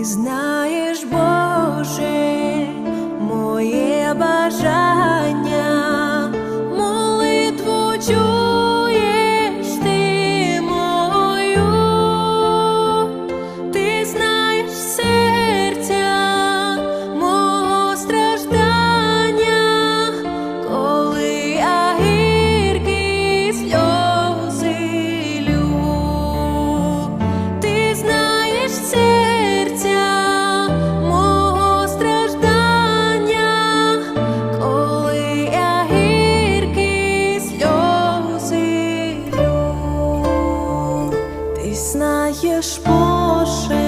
Ти знаєш, Боже, моє бажання. знаєш, Боже.